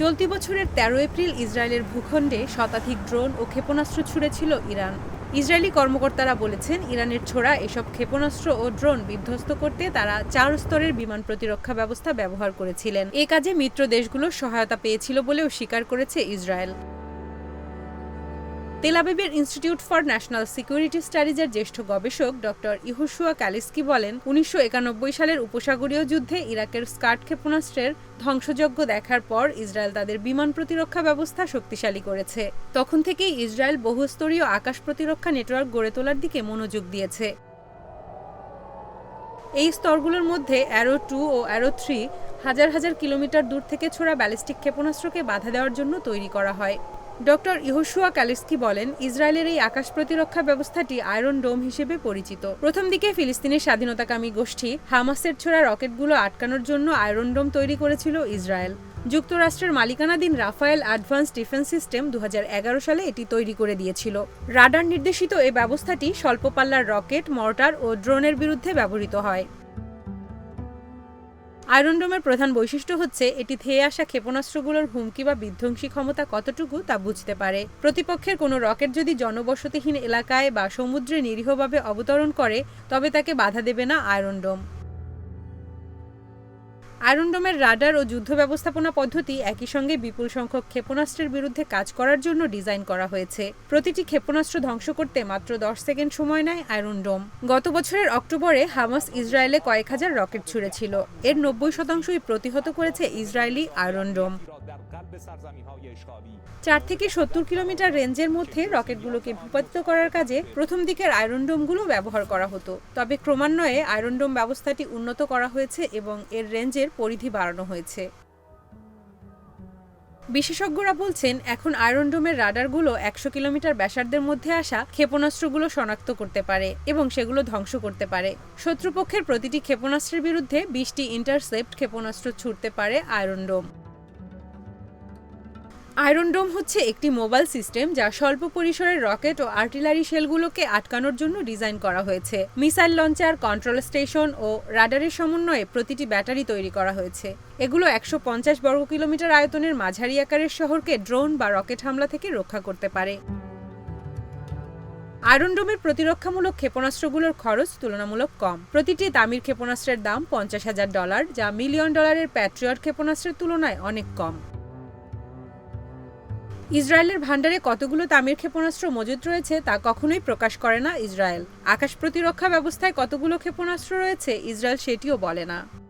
চলতি বছরের তেরো এপ্রিল ইসরায়েলের ভূখণ্ডে শতাধিক ড্রোন ও ক্ষেপণাস্ত্র ছুড়েছিল ইরান। ইসরায়েলি কর্মকর্তারা বলেছেন, ইরানের ছোড়া এসব ক্ষেপণাস্ত্র ও ড্রোন বিধ্বস্ত করতে তারা চার স্তরের বিমান প্রতিরক্ষা ব্যবস্থা ব্যবহার করেছিলেন। এ কাজে মিত্র দেশগুলোর সহায়তা পেয়েছিল বলেও স্বীকার করেছে ইসরায়েল। তেলাবিবের ইনস্টিটিউট ফর ন্যাশনাল সিকিউরিটি স্টাডিজের জ্যেষ্ঠ গবেষক ডক্টর ইহুসুয়া ক্যালিস্কি বলেন, উনিশশো একানব্বই সালের উপসাগরীয় যুদ্ধে ইরাকের স্কার্ট ক্ষেপণাস্ত্রের ধ্বংসযজ্ঞ দেখার পর ইসরায়েল তাদের বিমান প্রতিরক্ষা ব্যবস্থা শক্তিশালী করেছে। তখন থেকেই ইসরায়েল বহুস্তরীয় আকাশ প্রতিরক্ষা নেটওয়ার্ক গড়ে তোলার দিকে মনোযোগ দিয়েছে। এই স্তরগুলোর মধ্যে অ্যারো টু ও অ্যারো থ্রি হাজার হাজার কিলোমিটার দূর থেকে ছোড়া ব্যালিস্টিক ক্ষেপণাস্ত্রকে বাধা দেওয়ার জন্য তৈরি করা হয়। ডক্টর ইহসুয়া ক্যালিস্কি বলেন, ইসরায়েলের এই আকাশ প্রতিরক্ষা ব্যবস্থাটি আয়রন ডোম হিসেবে পরিচিত। প্রথম দিকে ফিলিস্তিনের স্বাধীনতাকামী গোষ্ঠী হামাসের ছোড়া রকেটগুলো আটকানোর জন্য আয়রন ডোম তৈরি করেছিল ইসরায়েল। যুক্তরাষ্ট্রের মালিকানাধীন রাফায়েল অ্যাডভান্স ডিফেন্স সিস্টেম দু হাজার এগারো সালে এটি তৈরি করে দিয়েছিল। রাডার নির্দেশিত এই ব্যবস্থাটি স্বল্প পাল্লার রকেট, মর্টার ও ড্রোনের বিরুদ্ধে ব্যবহৃত হয়। আয়রন ডোমের প্রধান বৈশিষ্ট্য হচ্ছে, এটি ধেয়ে আসা ক্ষেপণাস্ত্রগুলোর হুমকি বা বিধ্বংসী ক্ষমতা কতটুকু তা বুঝতে পারে। প্রতিপক্ষের কোনো রকেট যদি জনবসতিহীন এলাকায় বা সমুদ্রে নিরীহভাবে অবতরণ করে, তবে তাকে বাধা দেবে না আয়রন ডোম আয়রন ডোমের রাডার ও যুদ্ধ ব্যবস্থাপনা পদ্ধতি একই সঙ্গে বিপুল সংখ্যক ক্ষেপণাস্ত্রের বিরুদ্ধে কাজ করার জন্য ডিজাইন করা হয়েছে। প্রতিটি ক্ষেপণাস্ত্র ধ্বংস করতে মাত্র দশ সেকেন্ড সময় নেয় আয়রনডোম গত বছরের অক্টোবরে হামাস ইসরায়েলে কয়েক হাজার রকেট ছুড়েছিল। এর নব্বই শতাংশই প্রতিহত করেছে ইসরায়েলি আয়রন ডোম। চার থেকে সত্তর কিলোমিটার রেঞ্জের মধ্যে রকেটগুলোকে ভূপাতিত করার কাজে প্রথম দিকের আয়রন ডোমগুলো ব্যবহার করা হতো। তবে ক্রমান্বয়ে আয়রন ডোম ব্যবস্থাটি উন্নত করা হয়েছে এবং এর রেঞ্জের পরিধি বাড়ানো হয়েছে। বিশেষজ্ঞরা বলছেন, এখন আয়রন ডোমের রাডারগুলো একশো কিলোমিটার ব্যাসার্ধের মধ্যে আসা ক্ষেপণাস্ত্রগুলো শনাক্ত করতে পারে এবং সেগুলো ধ্বংস করতে পারে। শত্রুপক্ষের প্রতিটি ক্ষেপণাস্ত্রের বিরুদ্ধে বিশটি ইন্টারসেপ্ট ক্ষেপণাস্ত্র ছুটতে পারে আয়রন ডোম। আয়রন ডোম হচ্ছে একটি মোবাইল সিস্টেম যা স্বল্প পরিসরের রকেট ও আর্টিলারি শেলগুলোকে আটকানোর জন্য ডিজাইন করা হয়েছে। মিসাইল লঞ্চার, কন্ট্রোল স্টেশন ও রাডারের সমন্বয়ে প্রতিটি ব্যাটারি তৈরি করা হয়েছে। এগুলো একশো পঞ্চাশ বর্গ কিলোমিটার আয়তনের মাঝারি আকারের শহরকে ড্রোন বা রকেট হামলা থেকে রক্ষা করতে পারে। আয়রন ডোমের প্রতিরক্ষামূলক ক্ষেপণাস্ত্রগুলোর খরচ তুলনামূলক কম। প্রতিটি দামির ক্ষেপণাস্ত্রের দাম পঞ্চাশ হাজার ডলার, যা মিলিয়ন ডলারের প্যাট্রিয়ট ক্ষেপণাস্ত্রের তুলনায় অনেক কম। ইসরায়েলের ভান্ডারে কতগুলো তামির ক্ষেপণাস্ত্র মজুদ রয়েছে তা কখনোই প্রকাশ করে না ইসরায়েল। আকাশ প্রতিরক্ষা ব্যবস্থায় কতগুলো ক্ষেপণাস্ত্র রয়েছে, ইসরায়েল সেটিও বলে না।